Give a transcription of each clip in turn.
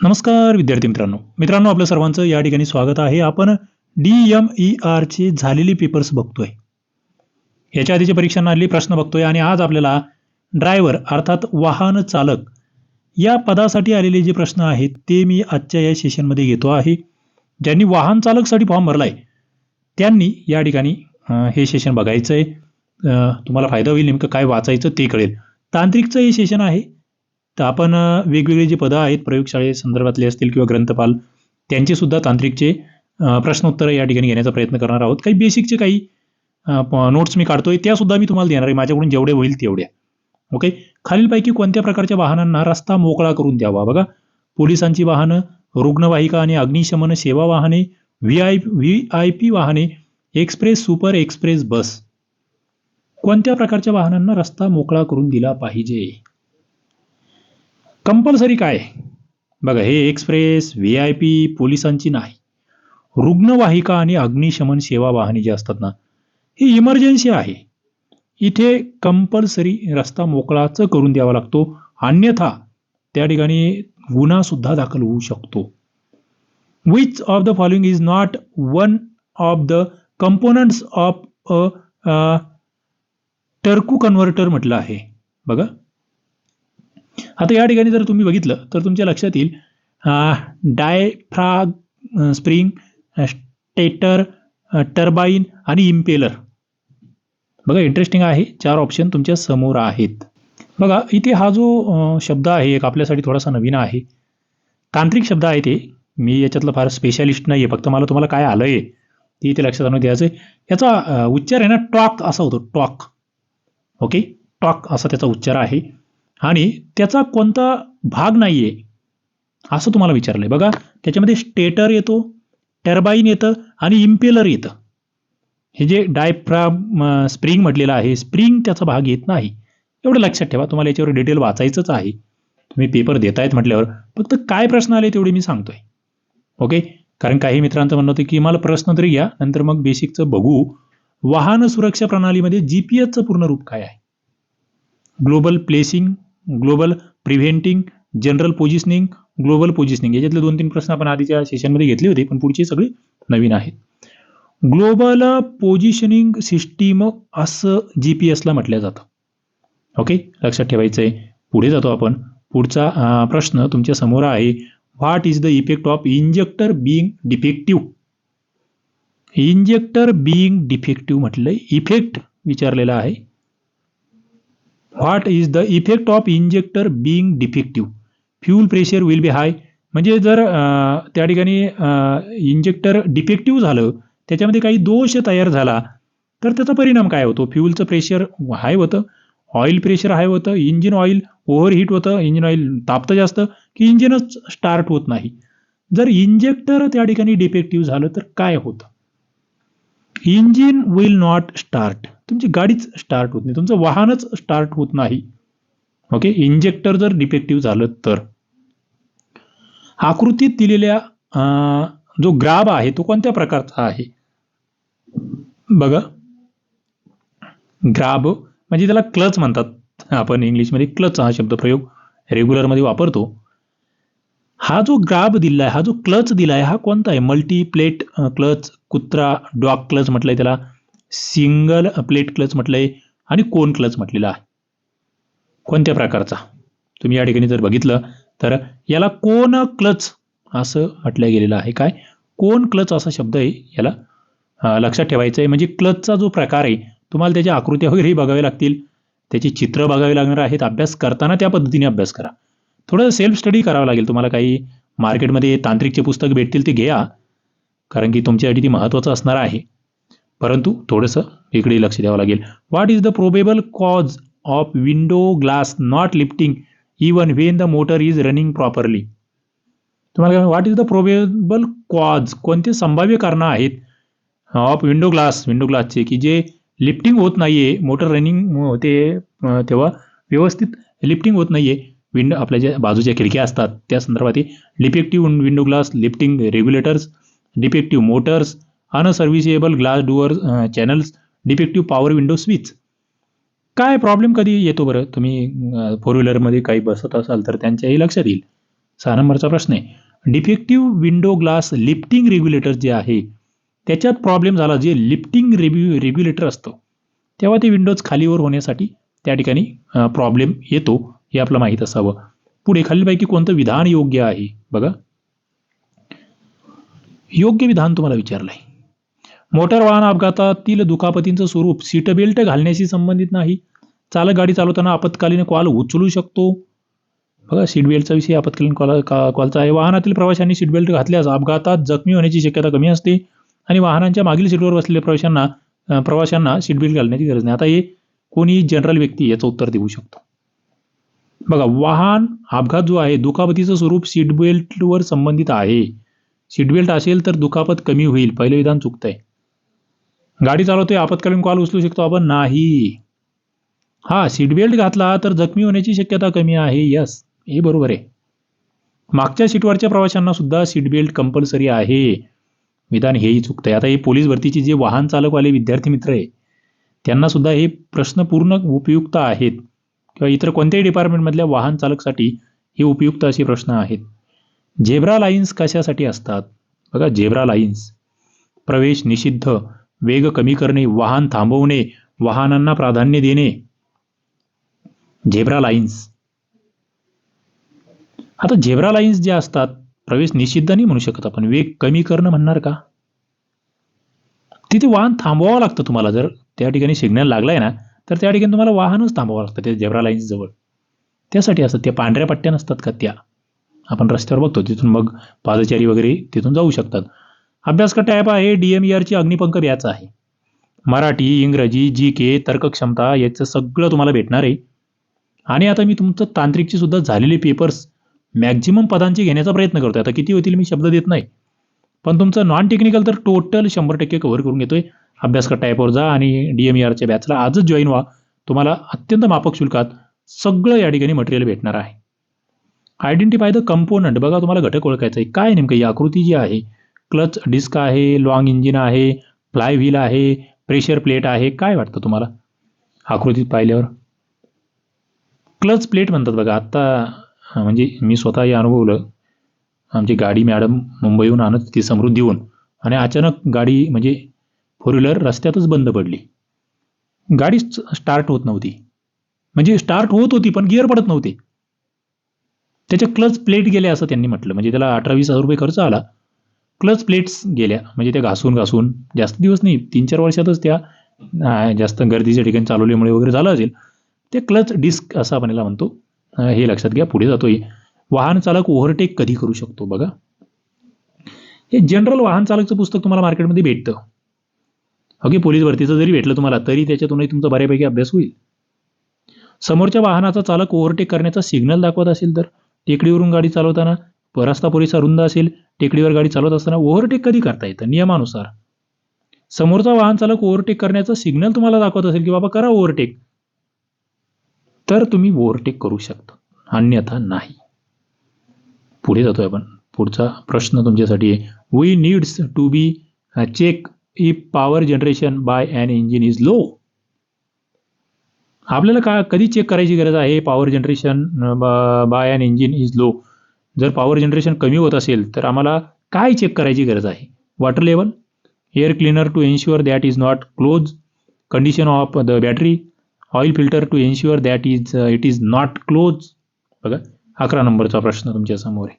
नमस्कार विद्यार्थी मित्रांनो. मित्रांनो आपलं सर्वांचं या ठिकाणी स्वागत आहे. आपण डी एम ई आरची झालेली पेपर्स बघतोय. याच्या आधीच्या परीक्षांना आलेली प्रश्न बघतोय आणि आज आपल्याला ड्रायव्हर अर्थात वाहन चालक या पदासाठी आलेले जे प्रश्न आहेत ते मी आजच्या या सेशनमध्ये घेतो आहे. ज्यांनी वाहन चालकसाठी फॉर्म भरलाय त्यांनी या ठिकाणी हे सेशन बघायचं आहे तुम्हाला फायदा होईल नेमकं काय वाचायचं ते कळेल. तांत्रिकचं हे सेशन आहे. तर आपण वेगवेगळी जी पदं आहेत प्रयोगशाळे संदर्भातले असतील किंवा ग्रंथपाल त्यांचे सुद्धा तांत्रिकचे अ, प्रश्नोत्तरं या ठिकाणी घेण्याचा प्रयत्न करणार आहोत. काही बेसिकचे काही नोट्स मी काढतोय त्यासुद्धा मी तुम्हाला देणार आहे. माझ्याकडून जेवढे होईल तेवढ्या. ओके खालीलपैकी कोणत्या प्रकारच्या वाहनांना रस्ता मोकळा करून द्यावा? बघा पोलिसांची वाहनं रुग्णवाहिका आणि अग्निशमन सेवा वाहने V I V I P वाहने एक्सप्रेस सुपर एक्सप्रेस बस कोणत्या प्रकारच्या वाहनांना रस्ता मोकळा करून दिला पाहिजे? कंपल्सरी काय? बघा हे एक्सप्रेस व्ही आय पी पोलिसांची नाही. रुग्णवाहिका आणि अग्निशमन सेवा वाहने जे असतात ना ही इमर्जन्सी आहे. इथे कंपल्सरी रस्ता मोकळाच करून द्यावा लागतो. अन्यथा त्या ठिकाणी गुन्हा सुद्धा दाखल होऊ शकतो. Which of the following is not one of the components of a torque converter म्हटलं आहे. बघा आता या ठिकाणी जर तुम्ही बघितलं तर तुमच्या लक्षात येईल डायफ्राग स्प्रिंग स्टेटर टर्बाईन आणि इम्पेलर बघा इंटरेस्टिंग आहे. चार ऑप्शन तुमच्यासमोर आहेत. बघा इथे हा जो शब्द आहे एक आपल्यासाठी थोडासा नवीन आहे. तांत्रिक शब्द आहे ते. मी याच्यातलं फार स्पेशालिस्ट नाही आहे फक्त मला तुम्हाला काय आलं आहे ते इथे लक्षात आणून द्यायचं आहे याचा उच्चार आहे ना टॉक असा होतो टॉक. ओके? टॉक असा त्याचा उच्चार आहे. आणि त्याचा कोणता भाग नाही आहे असं तुम्हाला विचारलं आहे बघा त्याच्यामध्ये स्टेटर येतो टर्बाईन येतं आणि इम्पेलर येतं. हे जे डायफ्राम स्प्रिंग म्हटलेलं आहे स्प्रिंग त्याचा भाग येत नाही. एवढं लक्षात ठेवा तुम्हाला याच्यावर डिटेल वाचायचंच आहे. तुम्ही पेपर देतायत म्हटल्यावर फक्त काय प्रश्न आले तेवढे मी सांगतोय. ओके कारण काही मित्रांचं म्हणणं होतं की मला प्रश्न तरी घ्या नंतर मग बेसिकचं बघू. वाहन सुरक्षा प्रणालीमध्ये जी पी एसचं पूर्ण रूप काय आहे? Global placing global preventing general positioning global positioning. याच्यातले दोन तीन प्रश्न आपण आधीच्या सेशनमध्ये घेतले होते पण पुढचे सगळे नवीन आहेत. ग्लोबल पोझिशनिंग सिस्टीम असं जी पी एसला म्हटलं जातं. ओके? लक्षात ठेवायचं आहे पुढे जातो आपण. पुढचा प्रश्न तुमच्यासमोर आहे. What is the effect of injector being defective injector being defective म्हटलंय. इफेक्ट विचारलेला आहे. What is the effect of injector being defective fuel pressure will be high म्हणजे जर त्या ठिकाणी इंजेक्टर डिफेक्टिव्ह झालं त्याच्यामध्ये काही दोष तयार झाला तर त्याचा परिणाम काय होतो? फ्यूलचं प्रेशर हाय होतं ऑइल प्रेशर हाय होतं इंजिन ऑइल ओव्हरहीट होतं इंजिन ऑइल तापतं जास्त की इंजिनच स्टार्ट होत नाही. जर इंजेक्टर त्या ठिकाणी डिफेक्टिव्ह झालं तर काय होतं? इंजिन विल नॉट स्टार्ट तुमची गाडीच स्टार्ट होत नाही. तुमचं वाहनच स्टार्ट होत नाही. ओके इंजेक्टर जर डिफेक्टिव्ह झालं तर. आकृतीत दिलेल्या जो ग्राब आहे तो कोणत्या प्रकारचा आहे? बघा. ग्राब म्हणजे त्याला क्लच म्हणतात. आपण इंग्लिशमध्ये क्लच हा शब्द प्रयोग रेग्युलरमध्ये वापरतो. हा जो ग्राब आहे हा जो क्लच दिलाय हा कोणता आहे? मल्टी प्लेट क्लच कुत्रा डॉग क्लच म्हटलंय त्याला सिंगल प्लेट क्लच म्हटलंय आणि कोन क्लच म्हटलेला? आहे कोणत्या प्रकारचा? तुम्ही या ठिकाणी जर बघितलं तर याला कोन क्लच असं म्हटलं गेलेलं आहे. काय? कोन क्लच असा शब्द आहे याला लक्षात ठेवायचं आहे. म्हणजे क्लचचा जो प्रकार आहे तुम्हाला त्याच्या आकृत्या वगैरेही बघाव्या लागतील. त्याची चित्र बघावी लागणार आहेत. अभ्यास करताना त्या पद्धतीने अभ्यास करा. थोडं सेल्फ स्टडी करावं लागेल. तुम्हाला काही मार्केटमध्ये तांत्रिकचे पुस्तक भेटतील ते घ्या. कारण की तुमच्यासाठी ती महत्त्वाचं असणार आहे. परंतु थोडंसं इकडे लक्ष द्यावं लागेल. What is the probable cause of window glass not lifting even when the motor is running properly तुम्हाला what is the probable cause कोणते संभाव्य कारणं आहेत? ऑफ विंडो ग्लास विंडो ग्लासचे की जे लिफ्टिंग होत नाही आहे मोटर रनिंग होते तेव्हा व्यवस्थित लिफ्टिंग होत नाही आहे विंडो आपल्या ज्या बाजूच्या खिडक्या असतात त्या संदर्भात defective window glass lifting regulators defective motors unserviceable glass door channels defective power window switch काय प्रॉब्लेम कधी येतो बरं? तुम्ही फोर व्हीलरमध्ये काही बसत असाल तर त्यांच्याही लक्षात येईल. सहा नंबरचा प्रश्न आहे. Defective window glass lifting regulator जे आहे त्याच्यात प्रॉब्लेम झाला जे लिफ्टिंग रेग्यु रेग्युलेटर असतं. तेव्हा ते विंडोज खालीवर होण्यासाठी त्या ठिकाणी प्रॉब्लेम येतो. हे आपलं माहीत असावं. पुढे खालीलपैकी कोणतं विधान योग्य आहे? बघा. योग्य विधान तुम्हाला विचारलं आहे. मोटार वाहन अपघातातील दुखापतींचं स्वरूप सीट बेल्ट घालण्याशी संबंधित नाही. चालक गाडी चालवताना आपत्कालीन कॉल उचलू शकतो. बघा सीट बेल्टचा विषय आपत्कालीन कॉल कॉलचा आहे. वाहनातील प्रवाशांनी सीट बेल्ट घातल्यास अपघातात जखमी होण्याची शक्यता कमी असते आणि वाहनांच्या मागील सीटवर बसलेल्या प्रवाशांना प्रवाशांना सीट बेल्ट घालण्याची गरज नाही. आता हे कोणी जनरल व्यक्ती याचं उत्तर देऊ शकतो. बघा वाहन अपघात जो आहे दुखापतीचं स्वरूप सीटबेल्टवर संबंधित आहे. सीटबेल्ट असेल तर दुखापत कमी होईल. पहिलं विधान चुकतंय. गाडी चालवतोय आपत्कालीन कॉल उचलू शकतो आपण? नाही. हा सीट बेल्ट घातला तर जखमी होण्याची शक्यता कमी आहे. यस हे बरोबर आहे. मागच्या सीटवरच्या प्रवाशांना सुद्धा सीट बेल्ट कंपल्सरी आहे. विधान हेही चुकतंय. आता हे पोलीस भरतीचे जे वाहन चालकवाले विद्यार्थी मित्र आहे त्यांना सुद्धा हे प्रश्न पूर्ण उपयुक्त आहेत. किंवा इतर कोणत्याही डिपार्टमेंटमधल्या वाहन चालकसाठी हे उपयुक्त असे प्रश्न आहेत. झेब्रा लाईन्स कशासाठी असतात? बघा झेब्रा लाईन्स प्रवेश निषिद्ध. वेग कमी करणे वाहन थांबवणे वाहनांना प्राधान्य देणे. झेब्रा लाईन्स आता झेब्रा लाईन्स जे असतात प्रवेश निषिद्ध नाही म्हणू शकत आपण. वेग कमी करणं म्हणणार का? तिथे वाहन थांबवावं लागतं तुम्हाला. जर त्या ठिकाणी सिग्नल लागलाय ना तर त्या ठिकाणी तुम्हाला वाहनच थांबावं लागतं ते झेब्रा लाईन्स जवळ. त्यासाठी असतात त्या पांढऱ्या पट्ट्या नसतात का त्या? आपण रस्त्यावर बघतो तिथून मग पादचारी वगैरे तिथून जाऊ शकतात. अभ्यासक्रम टॅब आहे डी एम ची अग्निपंख याचा आहे. मराठी इंग्रजी जी के तर्कक्षमता याचं सगळं तुम्हाला भेटणार आहे. आणि आता मी तुमचं तांत्रिकची सुद्धा झालेले पेपर्स मॅक्झिमम पदांचे घेण्याचा प्रयत्न करतोय. आता किती होतील मी शब्द देत नाही. पण तुमचं नॉन टेक्निकल तर टोटल शंभर टक्के कव्हर करून घेतोय. अभ्यासक्रम टाईपवर जा आणि डी एम ई आरच्या बॅचला आजच जॉईन व्हा. तुम्हाला अत्यंत माफक शुल्कात सगळं या ठिकाणी मटेरियल भेटणार आहे. आयडेंटिफाय द कंपोनंट बघा तुम्हाला घटक ओळखायचा आहे काय नेमकं? ही आकृती जी आहे क्लच डिस्क आहे लॉंग इंजिन आहे फ्लाय व्हील आहे प्रेशर प्लेट आहे. काय वाटतं तुम्हाला? आकृतीत पाहिल्यावर. क्लच प्लेट म्हणतात बघा. आत्ता म्हणजे मी स्वतः हे अनुभवलं. आमची गाडी मॅडम मुंबईहून आणत ती समृद्धीहून. आणि अचानक गाडी म्हणजे फोर व्हीलर रस्त्यातच बंद पडली. गाडी स्टार्ट होत नव्हती. म्हणजे स्टार्ट होत होती पण गिअर पडत नव्हते. त्याच्या क्लच प्लेट गेल्या असं त्यांनी म्हटलं. म्हणजे त्याला अठरा वीस हजार रुपये खर्च आला. क्लच प्लेट्स गेल्या. म्हणजे त्या घासून घासून जास्त दिवस नाही तीन चार वर्षातच त्या जास्त गर्दीच्या ठिकाणी चालवल्यामुळे वगैरे झालं असेल. ते क्लच डिस्क असं आपण याला म्हणतो. हे लक्षात घ्या पुढे जातोय. वाहन चालक ओव्हरटेक कधी करू शकतो बघा. हे जनरल वाहन चालकचं पुस्तक तुम्हाला मार्केटमध्ये भेटतं. अगदी पोलीस भरतीचं जरी भेटलं तुम्हाला तरी त्याच्यातूनही तुमचा बऱ्यापैकी अभ्यास होईल. समोरच्या वाहनाचा चालक ओव्हरटेक करण्याचा सिग्नल दाखवत असेल तर टेकडीवरून गाडी चालवताना रस्ता पुरेसा रुंद असेल टेकडीवर गाडी चालवत असताना ओव्हरटेक कधी करता येतं? नियमानुसार. समोरचा वाहन चालक ओव्हरटेक करण्याचा सिग्नल तुम्हाला दाखवत असेल की बाबा करा ओव्हरटेक तर तुम्ही ओव्हरटेक करू शकता. अन्यथा नाही. पुढे जातोय आपण. पुढचा प्रश्न तुमच्यासाठी आहे. We needs to be check if power generation by an engine is low आपल्याला का कधी चेक करायची गरज आहे? Power generation by an engine is low जर पॉवर जनरेशन कमी होत असेल तर आम्हाला काय चेक करायची गरज आहे? Water level air cleaner to ensure that is not close condition of the battery oil filter to ensure that is it is not close बघा अकरा नंबरचा प्रश्न तुमच्यासमोर आहे.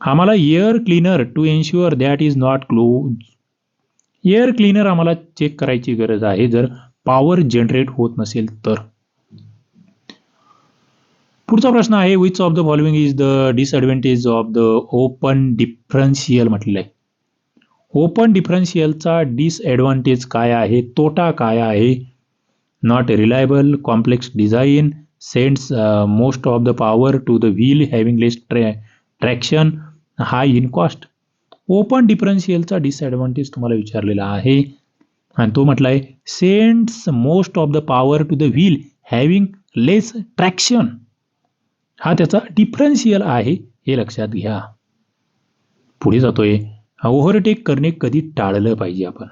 आम्हाला air cleaner to ensure that is not close air cleaner आम्हाला check करायची गरज आहे. जर पॉवर जनरेट होत नसेल तर. पुढचा प्रश्न आहे which of the following is the disadvantage of the open differential म्हटलेलं आहे ओपन डिफरन्शियलचा डिसएडव्हान्टेज काय आहे? तोटा काय आहे? Not reliable complex design sends most of the power to the wheel having less ट्रॅ traction high in cost open डिफरन्शियलचा disadvantage तुम्हाला विचारलेला आहे. आणि तो म्हटला आहे sends most of the power to the wheel having less traction हा त्याचा differential आहे हे लक्षात घ्या. पुढे जातोय ओव्हरटेक करणे कधी टाळलं पाहिजे आपण?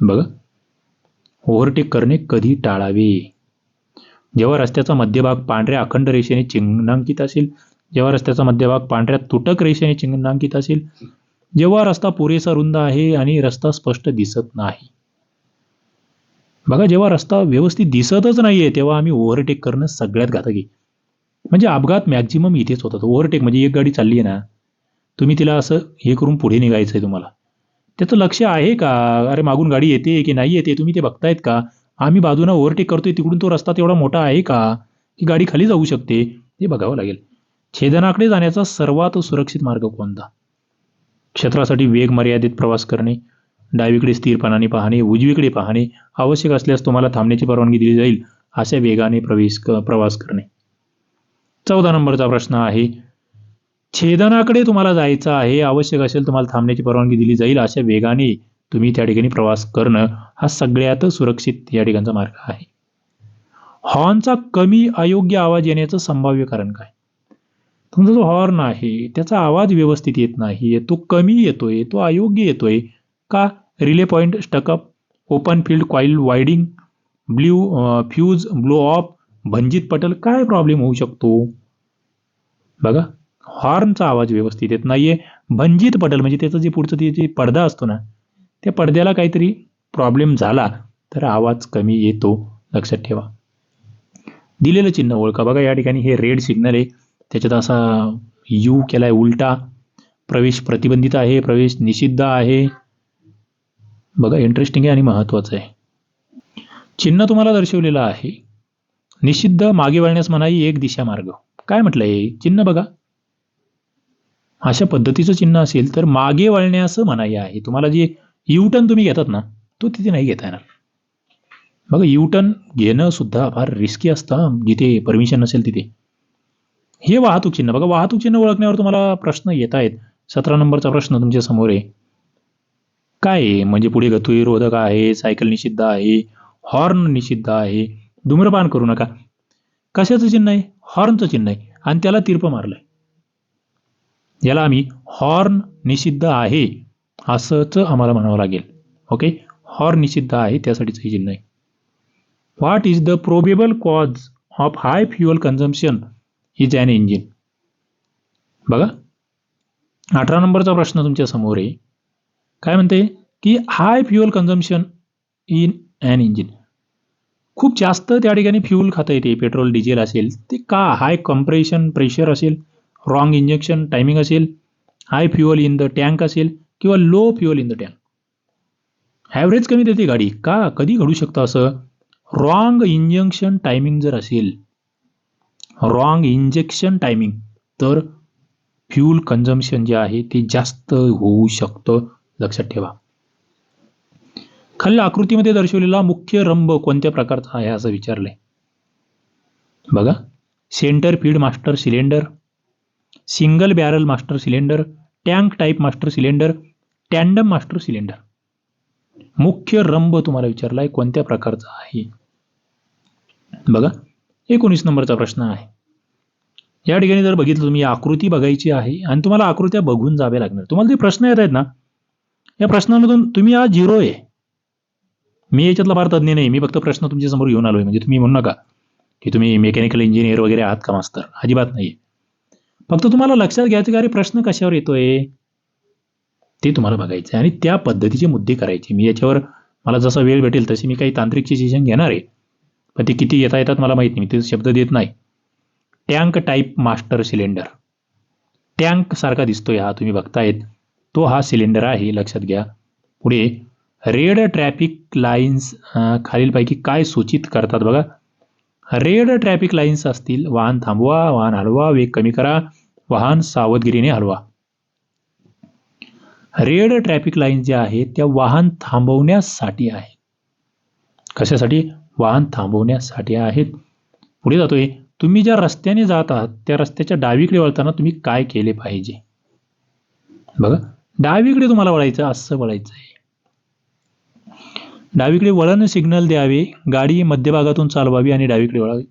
बघा. ओव्हरटेक करणे कधी टाळावे? जेव्हा रस्त्याचा मध्यभाग पांढऱ्या अखंड रेषेने चिन्हांकित असेल जेव्हा रस्त्याचा मध्यभाग पांढऱ्या तुटक रेषेने चिन्हांकित असेल जेव्हा रस्ता पुरेसा रुंद आहे आणि रस्ता स्पष्ट दिसत नाही. बघा जेव्हा रस्ता व्यवस्थित दिसतच नाहीये तेव्हा आम्ही ओव्हरटेक करणं सगळ्यात घातकी म्हणजे अपघात मॅक्झिमम इथेच होतात. ओव्हरटेक म्हणजे एक गाडी चालली आहे ना तुम्ही तिला असं हे करून पुढे निघायचं आहे तुम्हाला. त्याचं लक्ष आहे का? अरे मागून गाडी येते की नाही येते तुम्ही ते बघतायत का? आम्ही बाजूला ओव्हरटेक करतोय तिकडून तो रस्ता तेवढा मोठा आहे का? की गाडी खाली जाऊ शकते? हे बघावं लागेल. छेदनाकडे जाण्याचा सर्वात सुरक्षित मार्ग कोणता? क्षेत्रासाठी वेग मर्यादित प्रवास करणे डावीकडे स्थिरपणाने पाहणे उजवीकडे पाहणे आवश्यक असल्यास तुम्हाला थांबण्याची परवानगी दिली जाईल अशा वेगाने प्रवेश क- प्रवास करणे. चौदा नंबरचा प्रश्न आहे छेदनाकडे तुम्हाला जायचं आहे आवश्यक असेल तुम्हाला थांबण्याची परवानगी दिली जाईल अशा वेगाने तुम्ही त्या ठिकाणी प्रवास करणं हा सगळ्यात सुरक्षित या ठिकाणचा मार्ग आहे. हॉर्नचा कमी अयोग्य आवाज येण्याचं संभाव्य कारण काय? तुमचा जो हॉर्न आहे त्याचा आवाज व्यवस्थित येत नाही तो कमी येतोय तो अयोग्य येतोय. का? Relay point stuck up open field coil winding blue fuse blow off भंजित पटल काय प्रॉब्लेम होऊ शकतो? बघा हॉर्नचा आवाज व्यवस्थित येत नाहीये. भंजित पटल म्हणजे त्याचं जे पुढचं ते जे पडदा असतो ना त्या पडद्याला काहीतरी प्रॉब्लेम झाला तर आवाज कमी येतो. लक्षात ठेवा. दिलेलं चिन्ह ओळखा. बघा या ठिकाणी हे रेड सिग्नल आहे. त्याच्यात असा यू केलाय उलटा. प्रवेश प्रतिबंधित आहे प्रवेश निषिद्ध आहे. बघा इंटरेस्टिंग आहे आणि महत्वाचं आहे. चिन्ह तुम्हाला दर्शवलेलं आहे. निषिद्ध मागे वळण्यास मनाई एक दिशा मार्ग काय म्हटलंय चिन्ह बघा. अशा पद्धतीचं चिन्ह असेल तर मागे वळण्यास मनाई आहे. तुम्हाला जे युटर्न तुम्ही घेतात ना तो तिथे नाही घेता येणार. बघा युटर्न घेणं सुद्धा फार रिस्की असतं. जिथे परमिशन नसेल तिथे. हे वाहतूक चिन्ह. बघा वाहतूक चिन्ह ओळखण्यावर तुम्हाला प्रश्न येत आहेत. सतरा नंबरचा प्रश्न तुमच्यासमोर आहे. काय आहे? म्हणजे पुढे गतुई रोधक आहे सायकल निषिद्ध आहे हॉर्न निषिद्ध आहे. धूम्रपान करू नका. कशाचं चिन्ह आहे? हॉर्नचं चिन्ह आहे. आणि त्याला तीर्प मारलंय. याला आम्ही हॉर्न निषिद्ध आहे असंच आम्हाला म्हणावं लागेल. ओके? हॉर्न निषिद्ध आहे त्यासाठीचं हे चिन्ह आहे. What is the probable cause of high fuel consumption is an engine. बघा. अठरा नंबरचा प्रश्न तुमच्यासमोर आहे. काय म्हणते? की high fuel consumption in an engine खूप जास्त त्या ठिकाणी फ्युल खाता येते. पेट्रोल डिझेल असेल ते का? हाय कंप्रेशन प्रेशर असेल रॉंग इंजेक्शन टायमिंग असेल high fuel in the tank असेल किंवा low fuel in the tank average कमी देते गाडी. का? कधी घडू शकतं असं? रॉंग इंजेक्शन टायमिंग जर असेल रॉंग इंजेक्शन टायमिंग तर फ्यूल कन्झम्पशन जे आहे ते जास्त होऊ शकतं. लक्षात ठेवा. खालील आकृतीमध्ये दर्शवलेला मुख्य रंब कोणत्या प्रकारचा आहे असं विचारलंय? बघा. Centre feed master cylinder single barrel master cylinder tank type master cylinder tandem master cylinder मुख्य रंब तुम्हाला विचारलाय कोणत्या प्रकारचा आहे? बघा. एकोणीस नंबरचा प्रश्न आहे. या ठिकाणी जर बघितलं तुम्ही आकृती बघायची आहे आणि तुम्हाला आकृत्या बघून जावे लागणार. तुम्हाला ते प्रश्न येत आहेत ना? या प्रश्नामधून तुम्ही आज झिरो आहे. मी याच्यातला फार तज्ञ नाही. मी फक्त प्रश्न तुमच्यासमोर घेऊन आलोय. म्हणजे तुम्ही म्हणू नका की तुम्ही मेकॅनिकल इंजिनियर वगैरे आहात का मास्तर अजिबात नाही फक्त तुम्हाला लक्षात घ्यायचं की अरे प्रश्न कशावर येतोय? ते तुम्हाला बघायचं आहे आणि त्या पद्धतीचे मुद्दे करायचे. मी याच्यावर मला जसा वेळ भेटेल तशी मी काही तांत्रिकची शिक्षण घेणार आहे. पण ते किती येता येतात मला माहीत नाही. मी ते शब्द देत नाही. Tank type master cylinder. Tank सारखा दिसतोय हा तुम्ही बघतायत. तो हा सिलेंडर आहे लक्षात घ्या. पुढे रेड ट्रॅफिक लाईन्स खालीलपैकी काय सूचित करतात बघा. रेड ट्रॅफिक लाईन्स असतील वाहन थांबवा वाहन हलवा वेग कमी करा वाहन सावधगिरीने हलवा. रेड ट्रॅफिक लाईन्स ज्या आहेत त्या वाहन थांबवण्यासाठी आहे कशासाठी? वाहन थांबवण्यासाठी आहेत. पुढे जातोय तुम्ही ज्या रस्त्याने जात आहात त्या रस्त्याच्या डावीकडे वळताना तुम्ही काय केले पाहिजे? बघा डावीकडे तुम्हाला वळायचं असं वळायचं आहे. डावीकडे वळण सिग्नल द्यावे गाडी मध्यभागातून चालवावी आणि डावीकडे वळावी.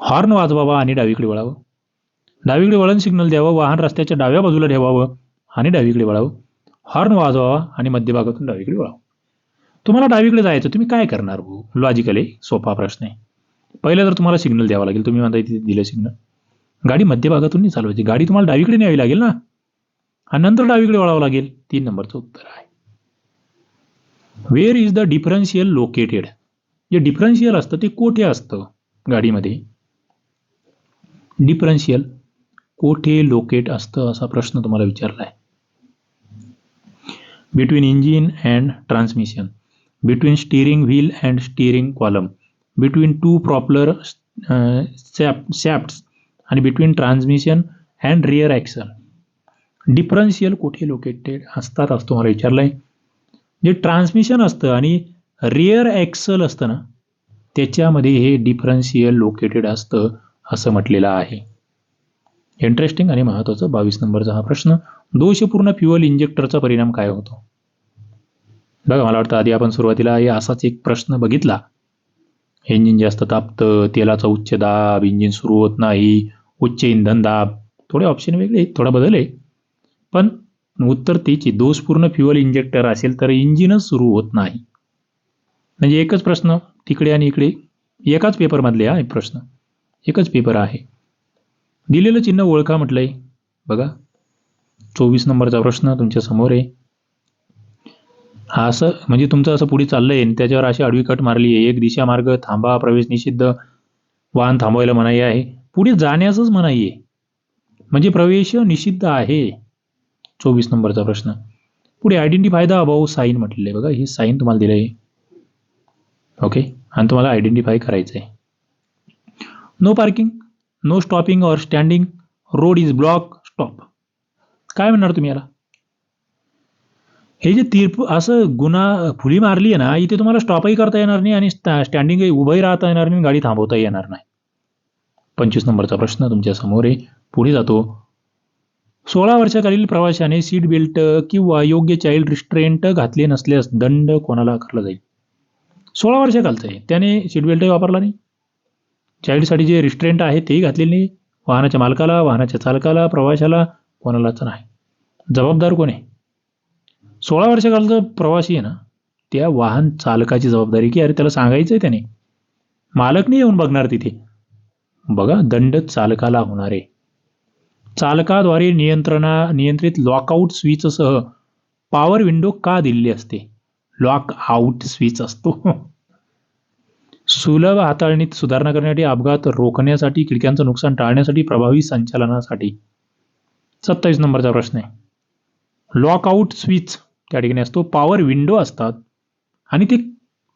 हॉर्न वाजवावा आणि डावीकडे वळावं. डावीकडे वळण सिग्नल द्यावं वाहन रस्त्याच्या डाव्या बाजूला ठेवावं आणि डावीकडे वळावं. हॉर्न वाजवावा आणि मध्यभागातून डावीकडे वळावं. तुम्हाला डावीकडे जायचं तुम्ही काय करणार लॉजिकली सोपा प्रश्न आहे. पहिलं तर तुम्हाला सिग्नल द्यावा लागेल. तुम्ही म्हणता तिथे दिलं सिग्नल गाडी मध्यभागातून नाही चालवायची. गाडी तुम्हाला डावीकडे न्यावी लागेल ना? आणि नंतर डावीकडे वळावं लागेल. तीन नंबरचं उत्तर आहे. Where is the differential located जे डिफरन्शियल असतं ते कोठे असतं गाडीमध्ये? डिफरन्शियल कोठे लोकेट असतं असा प्रश्न तुम्हाला विचारला आहे. Between engine and transmission between steering wheel and steering column between two propeller shaft shafts आणि between transmission and rear axle differential कुठे लोकेटेड असतात असतो तुम्हाला विचारलं आहे जे ट्रान्समिशन असतं आणि रिअर ॲक्सल असतं ना त्याच्यामध्ये हे डिफरन्शियल लोकेटेड असतं असं म्हटलेलं आहे. इंटरेस्टिंग आणि महत्त्वाचं बावीस नंबरचा हा प्रश्न. दोषपूर्ण फ्युअल इंजेक्टरचा परिणाम काय होतो? बघा मला वाटतं आधी आपण सुरुवातीला असाच एक प्रश्न बघितला. इंजिन जास्त तापतं तेलाचा उच्च दाब इंजिन सुरू होत नाही उच्च इंधन दाब. थोडे ऑप्शन वेगळे थोडा बदल आहे. पण उत्तर तेची दोषपूर्ण फ्युअल इंजेक्टर असेल तर इंजिनच सुरू होत नाही. म्हणजे एकच प्रश्न तिकडे आणि इकडे. एकाच पेपरमधले हा एक प्रश्न. एकच पेपर आहे. दिलेलं चिन्ह ओळखा म्हटलंय. बघा. चोवीस नंबरचा प्रश्न तुमच्यासमोर आहे. असं म्हणजे तुमचं असं पुढे चाललंय आणि त्याच्यावर अशी आडवी कट मारली आहे. एक दिशा मार्ग थांबा प्रवेश निषिद्ध वाहन थांबवायला मनाई आहे. पुढे जाण्याचंच मनाई आहे. म्हणजे प्रवेश निषिद्ध आहे. चोवीस नंबरचा प्रश्न. पुढे आयडेंटिफाय द साईन म्हटलेलं आहे बघा. हे साईन तुम्हाला दिलं आहे ओके आणि तुम्हाला आयडेंटिफाय करायचं आहे no parking no stopping or standing road is block stop काय म्हणणार तुम्ही याला? हे जे तीर्प असं गुन्हा फुली मारली आहे ना इथे तुम्हाला स्टॉपही करता येणार नाही आणि स्टँडिंगही उभंही राहता येणार नाही आणि गाडी थांबवता येणार नाही. पंचवीस नंबरचा प्रश्न तुमच्यासमोर आहे. पुढे जातो. सोळा वर्षाखालील प्रवाशाने सीट बेल्ट किंवा योग्य चाइल्ड रिस्ट्रेंट घातले नसल्यास दंड कोणाला आकारला जाईल? सोळा वर्षाखालचं आहे. त्याने सीट बेल्टही वापरला नाही. चाइल्डसाठी जे रिस्ट्रेंट आहे तेही घातलेले नाही. वाहनाच्या मालकाला वाहनाच्या चालकाला प्रवाशाला कोणालाच नाही. जबाबदार कोण आहे? सोळा वर्षाखालचा प्रवासी आहे ना त्या वाहन चालकाची जबाबदारी की अरे त्याला सांगायचं आहे त्याने. मालक नाही येऊन बघणार तिथे. बघा दंड चालकाला होणार. आहे चालकाद्वारे नियंत्रणा नियंत्रित लॉकआउट स्विचसह पॉवर विंडो का दिलेली असते? लॉक आउट स्विच असतो. सुलभ हाताळणीत सुधारणा करण्यासाठी अपघात रोखण्यासाठी खिडक्यांचं नुकसान टाळण्यासाठी प्रभावी संचालनासाठी. सत्तावीस नंबरचा प्रश्न आहे. लॉकआउट स्विच त्या ठिकाणी असतो. पॉवर विंडो असतात. आणि ते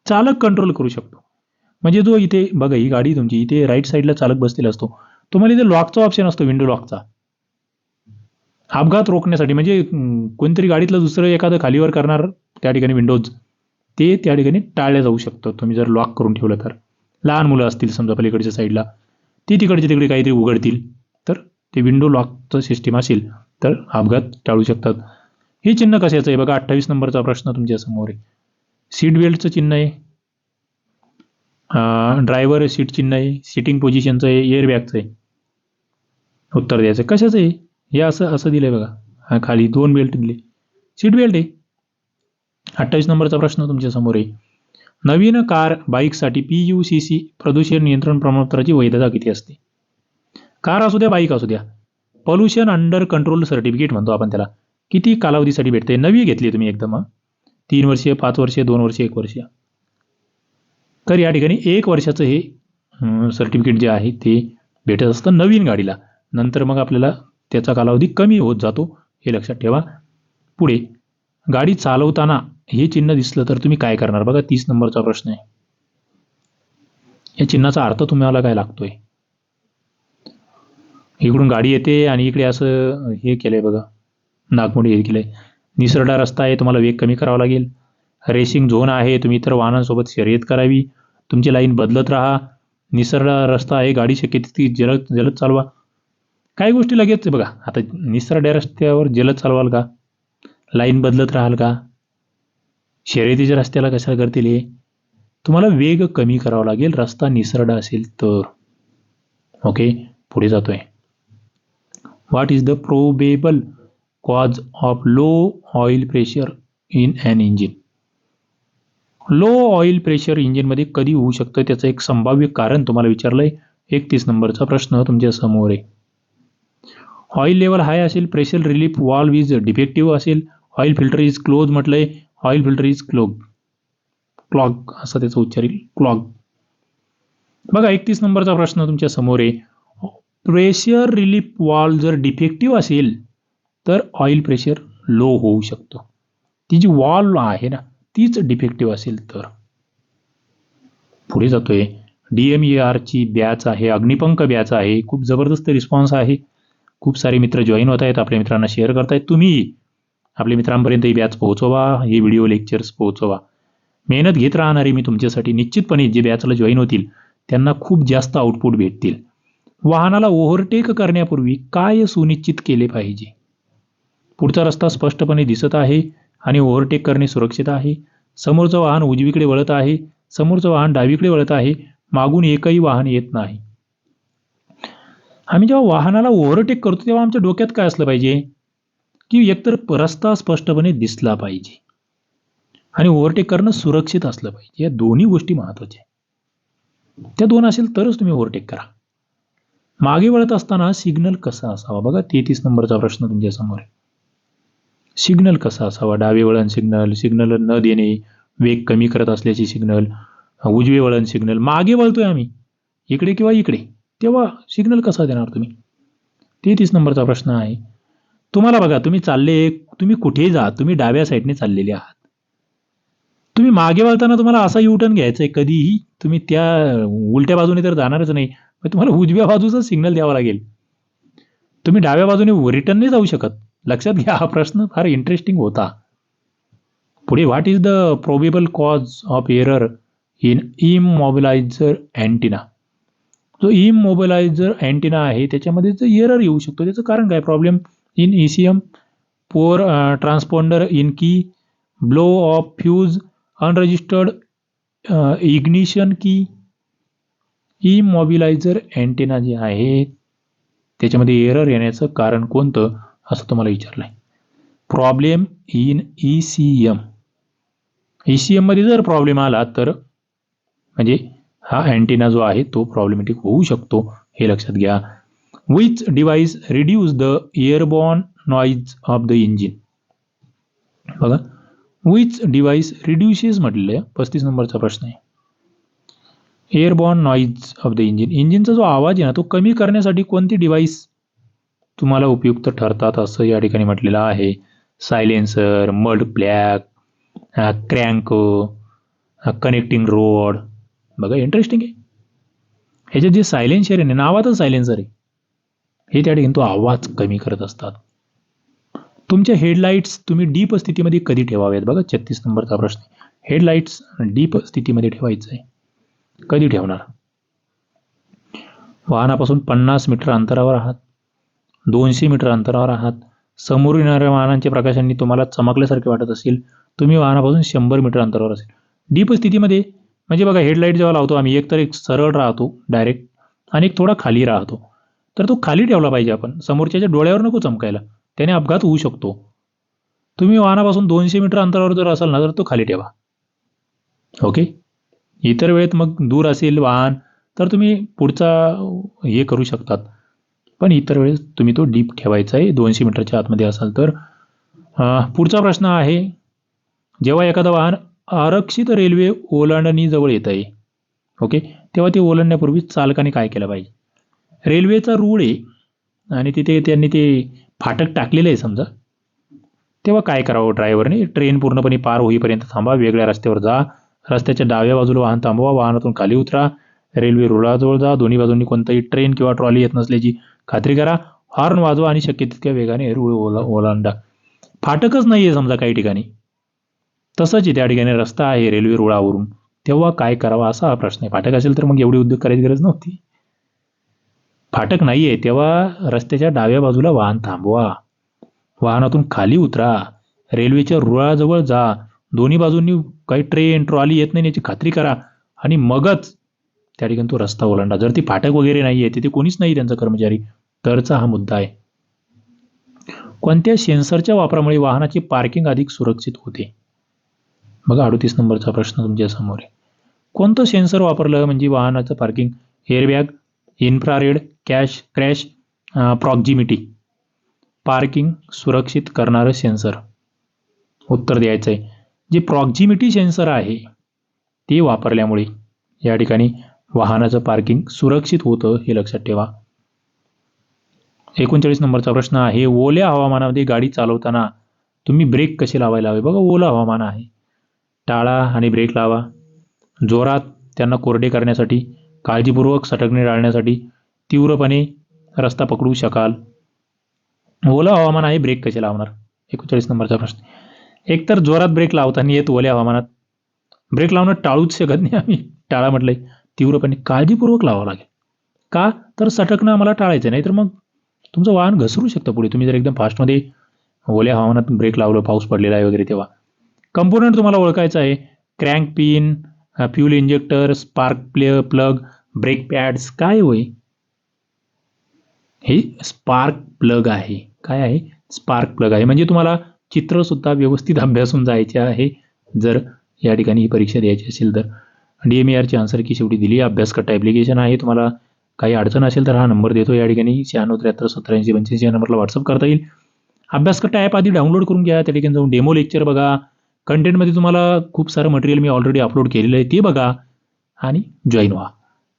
चालक कंट्रोल करू शकतो. म्हणजे जो इथे बघा ही गाडी तुमची इथे राईट साईडला चालक बसलेला असतो. तुम्हाला इथे लॉकचा ऑप्शन असतो विंडो लॉकचा अपघात रोखण्यासाठी म्हणजे कोणतरी गाडीतलं दुसरं एखादं खालीवर करणार त्या ठिकाणी विंडोज ते त्या ठिकाणी टाळल्या जाऊ शकतं. तुम्ही जर लॉक करून ठेवलं तर. लहान मुलं असतील समजा पलीकडच्या साईडला ती तिकडच्या तिकडे काहीतरी उघडतील. तर ते विंडो लॉकचं सिस्टीम असेल तर अपघात टाळू शकतात. हे चिन्ह कशाचं आहे? बघा अठ्ठावीस नंबरचा प्रश्न तुमच्यासमोर आहे. सीट बेल्टचं चिन्ह आहे. ड्रायव्हर सीट चिन्ह आहे. सिटिंग पोझिशनचं आहे. एअरबॅगचं आहे. उत्तर द्यायचं कशाचं आहे? हे असं असं दिलं आहे बघा. हा खाली दोन बेल्ट दिले. सीट बेल्ट आहे. अठ्ठावीस नंबरचा प्रश्न तुमच्यासमोर आहे. नवीन कार बाईकसाठी पी यू सी सी प्रदूषण नियंत्रण प्रमाणपत्राची वैधता किती असते? कार असू द्या बाईक असू द्या. पॉल्युशन अंडर कंट्रोल सर्टिफिकेट म्हणतो आपण त्याला. किती कालावधीसाठी भेटते? नवी घेतली तुम्ही एकदम तीन वर्ष पाच वर्ष दोन वर्ष एक वर्ष. तर या ठिकाणी एक वर्षाचं हे सर्टिफिकेट जे आहे ते भेटत असतं नवीन गाडीला. नंतर मग आपल्याला त्याचा कालावधी कमी होत जातो हे लक्षात ठेवा. पुढे गाडी चालवताना हे चिन्ह दिसलं तर तुम्ही काय करणार? बघा तीस नंबरचा प्रश्न आहे. या चिन्हाचा अर्थ तुम्हाला काय लागतोय? इकडून गाडी येते आणि इकडे असं हे केलंय बघा. नागमोडी हे आहे. निसरडा रस्ता आहे तुम्हाला वेग कमी करावा लागेल. रेसिंग झोन आहे तुम्ही इतर वाहनांसोबत शर्यत करावी. तुमची लाईन बदलत राहा. निसरडा रस्ता आहे गाडी शक्य तितकी जलद जलद चालवा. काही गोष्टी लगेच बघा. आता निसरड्या रस्त्यावर जलद चालवाल का? लाईन बदलत राहाल का? शर्यतीच्या रस्त्याला कशाला करतील हे तुम्हाला वेग कमी करावा लागेल. रस्ता निसरडा असेल तर. ओके पुढे जातोय. What is the probable cause of low oil pressure in an engine low oil pressure इंजिनमध्ये कधी होऊ शकतं? त्याचं एक संभाव्य कारण तुम्हाला विचारलंय. एकतीस नंबरचा प्रश्न तुमच्यासमोर आहे. ऑइल लेवल हाय असेल pressure relief valve is defective असेल. ऑइल फिल्टर इज क्लोज म्हटलंय. Oil filter is clog clog असं त्याचं उच्चार येईल. क्लॉग बघा एकतीस नंबरचा प्रश्न तुमच्यासमोर आहे. प्रेशर रिलीफ वॉल्व जर डिफेक्टिव्ह असेल तर ऑइल प्रेशर लो होऊ शकतो. ती जी वॉल आहे ना तीच डिफेक्टिव्ह असेल तर. पुढे जातोय. डी एम आरची बॅच आहे अग्निपंख बॅच आहे खूप जबरदस्त रिस्पॉन्स आहे. खूप सारे मित्र जॉईन होत आहेत आपल्या मित्रांना शेअर करतायत. तुम्ही आपल्या मित्रांपर्यंत ही बॅच पोहोचवा हे व्हिडिओ लेक्चर्स पोहोचवा. मेहनत घेत राहणारे मी तुमच्यासाठी निश्चितपणे जे बॅचला जॉईन होतील त्यांना खूप जास्त आउटपुट भेटतील. वाहनाला ओव्हरटेक करण्यापूर्वी काय सुनिश्चित केले पाहिजे? पुढचा रस्ता स्पष्टपणे दिसत आहे आणि ओव्हरटेक करणे सुरक्षित आहे. समोरचं वाहन उजवीकडे वळत आहे. समोरचं वाहन डावीकडे वळत आहे. मागून एकही वाहन येत नाही. आम्ही जेव्हा वाहनाला ओव्हरटेक करतो तेव्हा आमच्या डोक्यात काय असलं पाहिजे? की एकतर रस्ता स्पष्टपणे दिसला पाहिजे. आणि ओव्हरटेक करणं सुरक्षित असलं पाहिजे. या दोन्ही गोष्टी महत्त्वाच्या आहेत. त्या दोन असेल तरच तुम्ही ओव्हरटेक करा. मागे वळत असताना सिग्नल कसा असावा? बघा तेहतीस नंबरचा प्रश्न तुमच्यासमोर आहे. सिग्नल कसा असावा? डावे वळण सिग्नल सिग्नल न देणे वेग कमी करत असल्याची सिग्नल उजवे वळण सिग्नल. मागे वळतोय आम्ही. इकडे किंवा इकडे. तेव्हा सिग्नल कसा देणार तुम्ही? तेहतीस नंबरचा प्रश्न आहे. तुम्हाला बघा तुम्ही चालले तुम्ही कुठेही जा? तुम्ही डाव्या साईडने चाललेले आहात. तुम्ही मागे वळताना तुम्हाला असा युटर्न घ्यायचा आहे कधीही तुम्ही त्या उलट्या बाजूने तर जाणारच नाही तुम्हाला उजव्या बाजूचा सिग्नल द्यावा लागेल. तुम्ही डाव्या बाजूने रिटर्न नाही जाऊ शकत. लक्षात घ्या हा प्रश्न फार इंटरेस्टिंग होता. पुढे what is the probable cause of error in immobiliser antenna जो इमोबिलायझर अँटिना आहे त्याच्यामध्ये जो एरर येऊ शकतो त्याचं कारण काय? Problem in E C M poor transponder in key blow off fuse unregistered ignition key immobiliser antenna जे आहे त्याच्यामध्ये एरर येण्याचं कारण कोणतं? असं तुम्हाला विचारलं आहे problem in E C M E C एममध्ये जर प्रॉब्लेम आला तर म्हणजे हा अँटिना जो आहे तो प्रॉब्लेमॅटिक होऊ शकतो. हे लक्षात घ्या. Which device reduce the airborne noise of the engine बघा. विच डिव्हाइस रिड्युसेस म्हटलेलं आहे पस्तीस नंबरचा प्रश्न आहे. Airborne noise of the engine इंजिनचा जो आवाज आहे ना तो कमी करण्यासाठी कोणती डिव्हाइस तुम्हाला उपयुक्त ठरतात असं या ठिकाणी म्हटलेलं आहे. Silencer mud flap crank connecting rod बघा इंटरेस्टिंग आहे. ह्याच्यात जे सायलेन्सर आहे ना नावातच सायलेन्सर आहे. हे त्या ठिकाणी तो आवाज कमी करत असतात. तुमच्या हेडलाईट्स तुम्ही डीप स्थितीमध्ये कधी ठेवाव्यात बघा छत्तीस नंबरचा प्रश्न हेडलाईट्स डीप स्थितीमध्ये ठेवायचं आहे. कधी ठेवणार? वाहनापासून पन्नास मीटर अंतरावर आहात. दोनशे मीटर अंतरावर आहात. समोर येणाऱ्या वाहनांच्या प्रकाशांनी तुम्हाला चमकल्यासारखे वाटत असेल. तुम्ही वाहनापासून शंभर मीटर अंतरावर असेल. डीप स्थितीमध्ये म्हणजे बघा हेडलाईट जेव्हा लावतो आम्ही एक तर एक सरळ राहतो डायरेक्ट आणि एक थोडा खाली राहतो. तर तो खाली ठेवला पाहिजे आपण. समोरच्याच्या डोळ्यावर नको चमकायला. त्याने अपघात होऊ शकतो. तुम्ही वाहनापासून दोनशे मीटर अंतरावर जर असाल ना तर तो खाली ठेवा. ओके? इतर वेळेत मग दूर असेल वाहन तर तुम्ही पुढचा हे करू शकतात. पण इतर वेळेस तुम्ही तो डीप ठेवायचा आहे. दोनशे मीटरच्या आतमध्ये असाल तर. पुढचा प्रश्न आहे. जेव्हा एखादं वाहन आरक्षित रेल्वे ओलांडणीजवळ येत आहे ओके तेव्हा ते ओलांडण्यापूर्वी चालकाने काय केलं पाहिजे? रेल्वेचा रूळ आहे आणि तिथे त्यांनी ते फाटक टाकलेलं आहे समजा. तेव्हा काय करावं ड्रायव्हरने? ट्रेन पूर्णपणे पार होईपर्यंत थांबा वेगळ्या रस्त्यावर जा. रस्त्याच्या डाव्या बाजूला वाहन थांबवा वाहनातून खाली उतरा. रेल्वे रुळाजवळ जा. दोन्ही बाजूंनी कोणताही ट्रेन किंवा ट्रॉली येत नसल्याची खात्री करा हॉर्न वाजवा आणि शक्य तितक्या वेगाने रूळ ओला ओलांडा. फाटकच नाही आहे समजा काही ठिकाणी. तसंच त्या ठिकाणी रस्ता आहे रेल्वे रुळावरून. तेव्हा काय करावा असा हा प्रश्न आहे. फाटक असेल तर मग एवढी उद्योग करायची गरज नव्हती. फाटक नाही आहे तेव्हा रस्त्याच्या डाव्या बाजूला वाहन थांबवा. वाहनातून खाली उतरा. रेल्वेच्या रुळाजवळ जा. दोन्ही बाजूंनी काही ट्रेन ट्रॉली येत नाही याची खात्री करा. आणि मगच त्या ठिकाणी तो रस्ता ओलांडा जर ती फाटक वगैरे नाही आहे तिथे कोणीच नाही त्यांचा कर्मचारी तरचा हा मुद्दा आहे. कोणत्या सेन्सरच्या वापरामुळे वाहनाची पार्किंग अधिक सुरक्षित होते? बघा अडतीस नंबरचा प्रश्न तुमच्यासमोर आहे. कोणतं सेन्सर वापरलं म्हणजे वाहनाचं parking? Airbag infrared cash crash proximity parking सुरक्षित करणारं सेन्सर. उत्तर द्यायचं आहे जे प्रॉक्झिमिटी सेन्सर आहे ते वापरल्यामुळे या ठिकाणी वाहनाचं पार्किंग सुरक्षित होतं हे लक्षात ठेवा. एकोणचाळीस नंबरचा प्रश्न आहे ओल्या हवामानामध्ये गाडी चालवताना तुम्ही ब्रेक कसे लावायला हवे? बघा ओलं हवामान आहे. टाळा आणि ब्रेक लावा. जोरात त्यांना कोरडे करण्यासाठी काळजीपूर्वक सटकणे टाळण्यासाठी तीव्रपणे रस्ता पकडू शकाल. ओलं हवामान आहे ब्रेक कसे लावणार? एकोणचाळीस नंबरचा प्रश्न. एकतर जोरात ब्रेक लावताना येत ओल्या हवामानात. ब्रेक लावणं टाळूच शकत नाही आम्ही. टाळा म्हटलंय. तीव्रपणे काळजीपूर्वक लावावं लागेल. का? तर सटकणं आम्हाला टाळायचं नाही तर मग तुमचं वाहन घसरू शकतं पुढे. तुम्ही जर एकदम फास्टमध्ये ओल्या हवामानात ब्रेक लावलं पाऊस पडलेला आहे वगैरे तेव्हा. कंपोनंट तुम्हाला ओळखायचं आहे. Crank pin fuel injector spark play plug brake pads काय होय? हे स्पार्क प्लग आहे. काय आहे? स्पार्क प्लग आहे. म्हणजे तुम्हाला चित्रसुद्धा व्यवस्थित अभ्यासून जायचे आहे. जर या ठिकाणी ही परीक्षा द्यायची असेल तर. डी एम आरची आन्सर की शेवटी दिली. अभ्यास कट्टा ॲप्लिकेशन आहे. तुम्हाला काही अडचण असेल तर हा नंबर देतो या ठिकाणी. शहाण्णव त्र्याहत्तर सत्त्याऐंशी पंच्याऐंशी या नंबरला व्हॉट्सअप करता येईल. अभ्यास कट्टा ॲप आधी डाउनलोड करून घ्या. त्या ठिकाणी जाऊन डेमो लेक्चर बघा. कंटेंटमध्ये तुम्हाला खूप सारं मटेरियल मी ऑलरेडी अपलोड केलेलं आहे. ते बघा आणि जॉईन व्हा.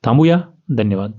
थांबूया. धन्यवाद.